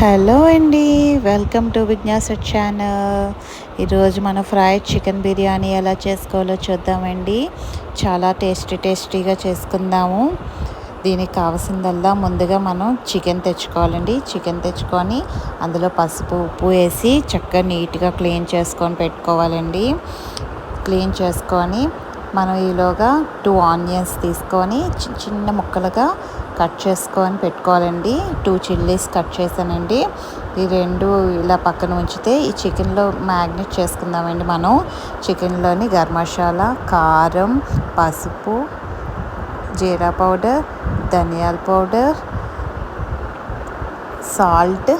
Hello అండి welcome to విజ్ఞాస channel. ఈరోజు మనం ఫ్రైడ్ చికెన్ బిర్యానీ ఎలా చేసుకోవాలో చూద్దామండి. చాలా టేస్టీ టేస్టీగా చేసుకుందాము. దీనికి కావాల్సిందల్లా ముందుగా మనం చికెన్ తెచ్చుకోవాలండి. చికెన్ తెచ్చుకొని అందులో పసుపు ఉప్పు వేసి చక్కగా నీట్గా క్లీన్ చేసుకొని పెట్టుకోవాలండి. క్లీన్ చేసుకొని మనం ఈలోగా టూ ఆనియన్స్ తీసుకొని చిన్న చిన్న ముక్కలుగా కట్ చేసుకొని పెట్టుకోవాలండి. టూ చిల్లీస్ కట్ చేశానండి. ఈ రెండు ఇలా పక్కన ఉంచితే ఈ చికెన్లో మ్యాగ్నెట్ చేసుకుందామండి మనం. చికెన్లోని గరం మసాలా కారం పసుపు జీరా పౌడర్ ధనియాల పౌడర్ సాల్ట్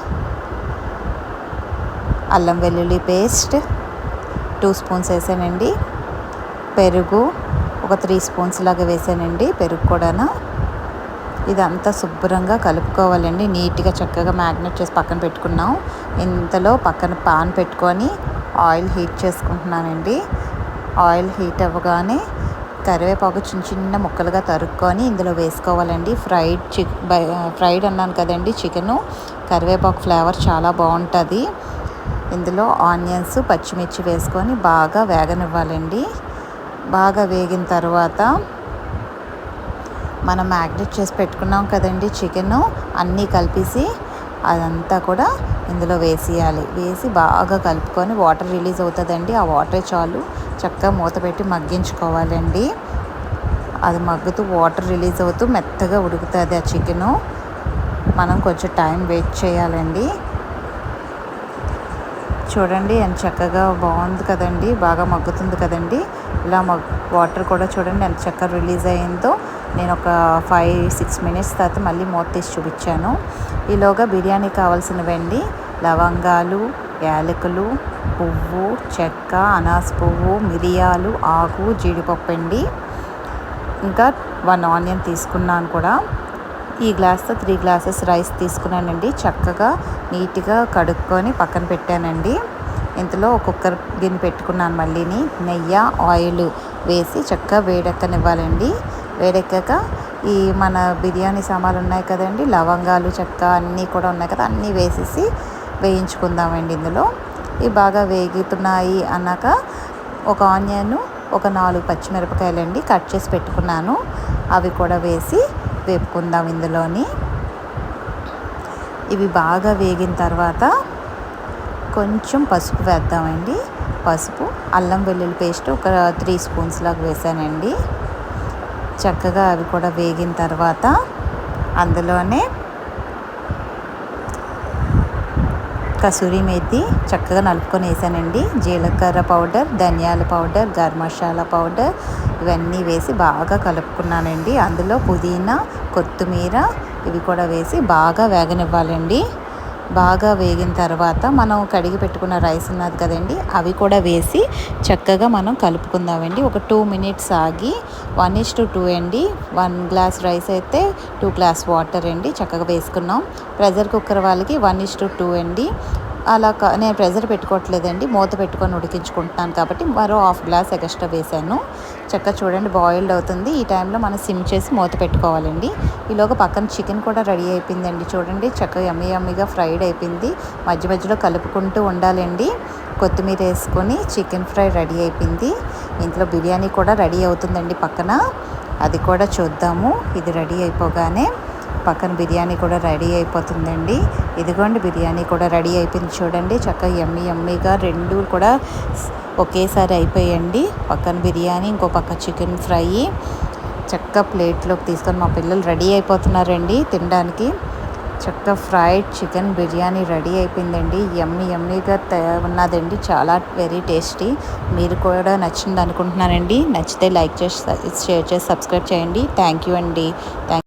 అల్లం వెల్లుల్లి పేస్ట్ టూ స్పూన్స్ వేసానండి. పెరుగు ఒక త్రీ స్పూన్స్ లాగా వేసానండి. పెరుగు కూడా ఇదంతా శుభ్రంగా కలుపుకోవాలండి. నీట్గా చక్కగా మ్యాగ్నెట్ చేసి పక్కన పెట్టుకున్నాం. ఇంతలో పక్కన పాన్ పెట్టుకొని ఆయిల్ హీట్ చేసుకుంటున్నానండి. ఆయిల్ హీట్ అవ్వగానే కరివేపాకు చిన్న చిన్న ముక్కలుగా తరుక్కొని ఇందులో వేసుకోవాలండి. ఫ్రైడ్ చిక్ ఫ్రైడ్ అన్నాను కదండి చికెను. కరివేపాకు ఫ్లేవర్ చాలా బాగుంటుంది. ఇందులో ఆనియన్స్ పచ్చిమిర్చి వేసుకొని బాగా వేగనివ్వాలండి. బాగా వేగిన తర్వాత మనం మ్యాగ్నెట్ చేసి పెట్టుకున్నాం కదండి చికెన్ అన్నీ కలిపేసి అదంతా కూడా ఇందులో వేసేయాలి. వేసి బాగా కలుపుకొని వాటర్ రిలీజ్ అవుతుందండి. ఆ వాటర్ చాలు చక్కగా మూత పెట్టి మగ్గించుకోవాలండి. అది మగ్గుతూ వాటర్ రిలీజ్ అవుతూ మెత్తగా ఉడుకుతుంది ఆ చికెను. మనం కొంచెం టైం వెయిట్ చేయాలండి. చూడండి ఎంత చక్కగా బాగుంది కదండి. బాగా మగ్గుతుంది కదండి. ఇలా మగ్ వాటర్ కూడా చూడండి ఎంత చక్కగా రిలీజ్ అయిందో. నేను ఒక ఫైవ్ సిక్స్ మినిట్స్ తర్వాత మళ్ళీ మూత తీసి చూపించాను. ఈలోగా బిర్యానీ కావాల్సినవండి లవంగాలు యాలకులు పువ్వు చెక్క అనాస పువ్వు మిరియాలు ఆకు జీడిపప్పు అండి ఇంకా వన్ ఆనియన్ తీసుకున్నాను కూడా. ఈ గ్లాస్తో త్రీ గ్లాసెస్ రైస్ తీసుకున్నానండి. చక్కగా నీట్గా కడుక్కొని పక్కన పెట్టానండి. ఇంతలో కుక్కర్ గిన్నె పెట్టుకున్నాను మళ్ళీని. నెయ్యి ఆయిల్ వేసి చక్కగా వేడెక్కనివ్వాలండి. వేడెక్కాక ఈ మన బిర్యానీ సామాన్లు ఉన్నాయి కదండి లవంగాలు చెక్క అన్నీ కూడా ఉన్నాయి కదా అన్నీ వేసేసి వేయించుకుందామండి ఇందులో. ఇవి బాగా వేగుతున్నాయి అన్నాక ఒక ఆనియన్ ఒక నాలుగు పచ్చిమిరపకాయలండి కట్ చేసి పెట్టుకున్నాను. అవి కూడా వేసి వేపుకుందాం ఇందులోని. ఇవి బాగా వేగిన తర్వాత కొంచెం పసుపు వేద్దామండి. పసుపు అల్లం వెల్లుల్లి పేస్ట్ ఒక త్రీ స్పూన్స్ లాగా వేసానండి. చక్కగా అవి కూడా వేగిన తర్వాత అందులోనే కసూరి మేతి చక్కగా నలుపుకొని వేసానండి. జీలకర్ర పౌడర్ ధనియాల పౌడర్ గరం మసాలా పౌడర్ ఇవన్నీ వేసి బాగా కలుపుకున్నానండి. అందులో పుదీనా కొత్తిమీర ఇవి కూడా వేసి బాగా వేగనివ్వాలండి. బాగా వేగిన తర్వాత మనం కడిగి పెట్టుకున్న రైస్ ఉన్నది కదండి అవి కూడా వేసి చక్కగా మనం కలుపుకుందామండి. ఒక టూ మినిట్స్ ఆగి వన్ ఇస్ టు టూ అండి. వన్ గ్లాస్ రైస్ అయితే టూ గ్లాస్ వాటర్ అండి. చక్కగా వేసుకున్నాం. ప్రెషర్ కుక్కర్ వాళ్ళకి వన్ ఇస్ టు టూ అండి. అలా నేను ప్రెజర్ పెట్టుకోవట్లేదండి. మూత పెట్టుకొని ఉడికించుకుంటున్నాను కాబట్టి మరో హాఫ్ గ్లాస్ ఎక్స్ట్రా వేసాను చక్కగా చూడండి బాయిల్డ్ అవుతుంది. ఈ టైంలో మనం సిమ్ చేసి మూత పెట్టుకోవాలండి. ఈలోగా పక్కన చికెన్ కూడా రెడీ అయిపోయిందండి చూడండి. చక్కగా ఎమ్మి ఎమ్మిగా ఫ్రైడ్ అయిపోయింది. మధ్య మధ్యలో కలుపుకుంటూ ఉండాలండి. కొత్తిమీర వేసుకొని చికెన్ ఫ్రై రెడీ అయిపోయింది. ఇంట్లో బిర్యానీ కూడా రెడీ అవుతుందండి పక్కన. అది కూడా చూద్దాము. ఇది రెడీ అయిపోగానే పక్కన బిర్యానీ కూడా రెడీ అయిపోతుందండి. ఇదిగోండి బిర్యానీ కూడా రెడీ అయిపోయింది చూడండి. చక్కగా ఎమ్మి ఎమ్మిగా రెండు కూడా ఒకేసారి అయిపోయండి. పక్కన బిర్యానీ ఇంకో పక్క చికెన్ ఫ్రై. చక్క ప్లేట్లోకి తీసుకొని మా పిల్లలు రెడీ అయిపోతున్నారండి తినడానికి. చక్క ఫ్రైడ్ చికెన్ బిర్యానీ రెడీ అయిపోయిందండి. ఎమ్మి ఎమ్మిగా ఉన్నదండి. చాలా వెరీ టేస్టీ. మీరు కూడా నచ్చింది అనుకుంటున్నానండి నచ్చితే లైక్ చేసి షేర్ చేసి సబ్స్క్రైబ్ చేయండి. థ్యాంక్ యూ అండి. థ్యాంక్